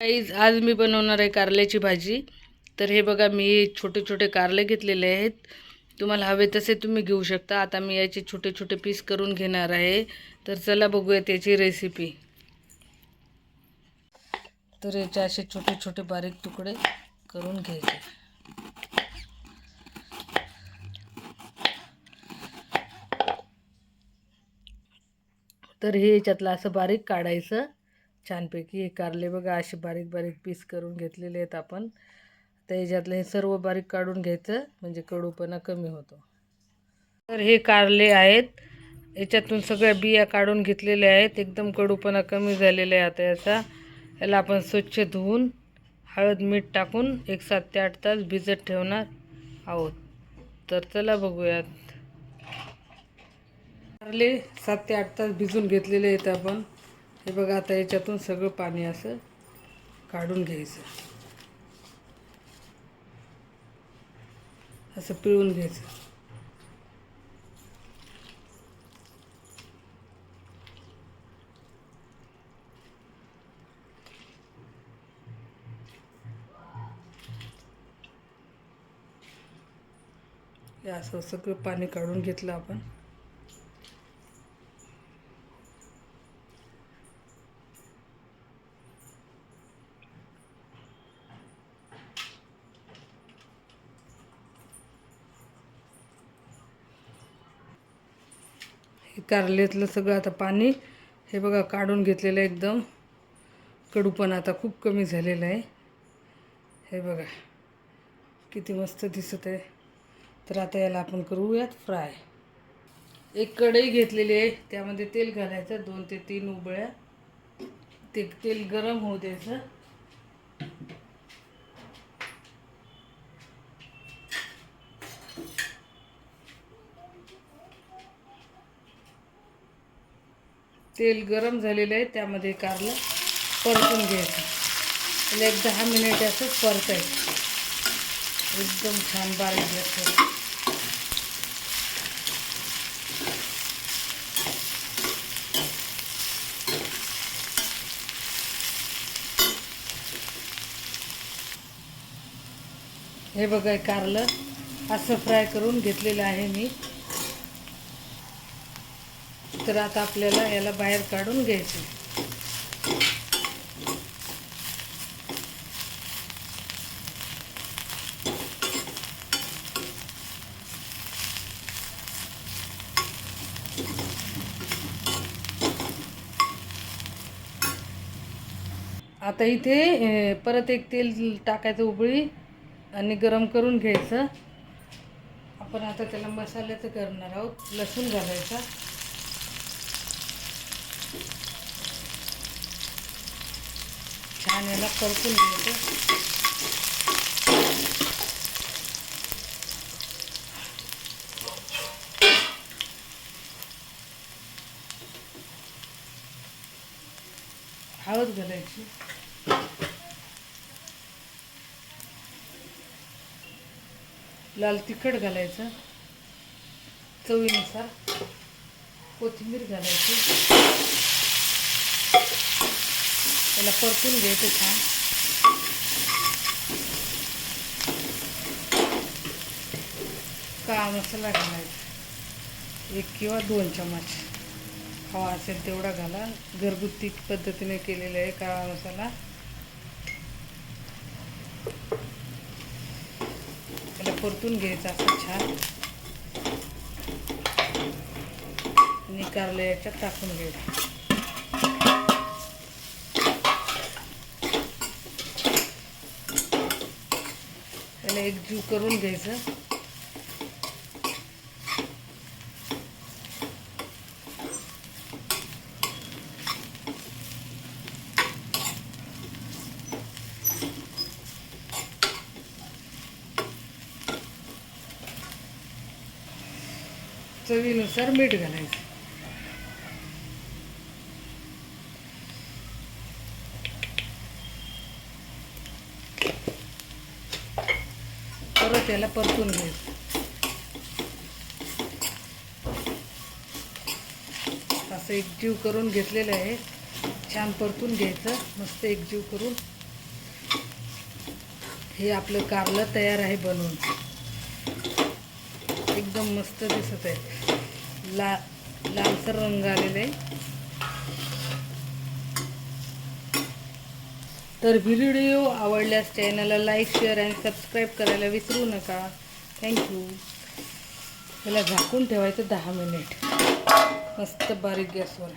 Guys आज मी बनवणार आहे कारल्याची भाजी. तर हे बघा मी छोटे छोटे कारले घेतलेले आहेत. तुम्हाला हवे तसे तुम्ही घेऊ शकता. आता मी याचे छोटे छोटे पीस करून घेणार आहे. तर चला बघूया त्याची रेसिपी तर याचे असे छोटे छोटे बारीक तुकडे करून घ्यायचे. तर हे याच्यातलं असं बारीक काढायचं. छानपैकी हे कारले बघा असे बारीक बारीक पीस करून घेतलेले आहेत आपण. तर याच्यातलं हे सर्व बारीक काढून घ्यायचं म्हणजे कडूपणा कमी होतो. तर हे कारले आहेत. याच्यातून सगळ्या बिया काढून घेतलेल्या आहेत. एकदम कडूपणा कमी झालेला आहे आता याचा. याला आपण स्वच्छ धुवून हळद मीठ टाकून एक सात ते आठ तास भिजत ठेवणार आहोत. तर चला बघूयात. कारले सात ते आठ तास भिजून घेतलेले आहेत आपण. हे बघा आता याच्यातून सगळं पाणी असं काढून घ्यायचं. असं पिळून घ्यायचं. हे असं सगळं पाणी काढून घेतलं आपण. कारल्यातलं सगळं आता पाणी हे बघा काढून घेतलेलं आहे एकदम. कडूपण आता खूप कमी झालेलं आहे. हे बघा किती मस्त दिसत आहे. तर आता याला आपण करूयात फ्राय. एक कढई घेतलेली आहे त्यामध्ये तेल घालायचं दोन ते तीन उबळ्या. ते तेल गरम होऊ द्यायचं. तेल गरम झालेलं आहे त्यामध्ये कारलं परतून घ्यायचं. त्याला एक दहा मिनिट असं परतायचं. एकदम छान बारीक घ्यायचं हे बघा कारलं असं फ्राय करून घेतलेलं आहे मी. तर आता आपल्याला याला बाहेर काढून घ्यायचं. आता इथे परत एक तेल टाकायचं उबळी आणि गरम करून घ्यायचं. आपण आता त्याला मसाल्याचं करणार आहोत लसूण घालायचा. छान याला परतून घ्यायचं हळद घालायची. लाल तिखट घालायचं. चवीनुसार कोथिंबीर घालायची. त्याला परतून घ्यायचं छान. काळा मसाला घालायचा. एक किंवा दोन चमच हवा असेल तेवढा घाला. घरगुती पद्धतीने केलेला आहे काळा मसाला. त्याला परतून घ्यायचा असं छान. निकारलं याच्यात टाकून घ्यायचं. त्याला एकजीव करून घ्यायचं. चवीनुसार मीठ घालायचं. परत याला परतून घ्यायचं असं एकजीव करून घेतलेलं आहे. छान परतून घ्यायचं. मस्त एकजीव करून. हे आपलं कारलं तयार आहे बनवून. एकदम मस्त दिसत आहे. ला लालसर रंग आलेला आहे. तर व्हिडिओ आवडल्यास चॅनलला लाईक शेअर आणि सबस्क्राईब करायला विसरू नका. थँक्यू त्याला झाकून ठेवायचं दहा मिनिट. मस्त बारीक गॅसवर.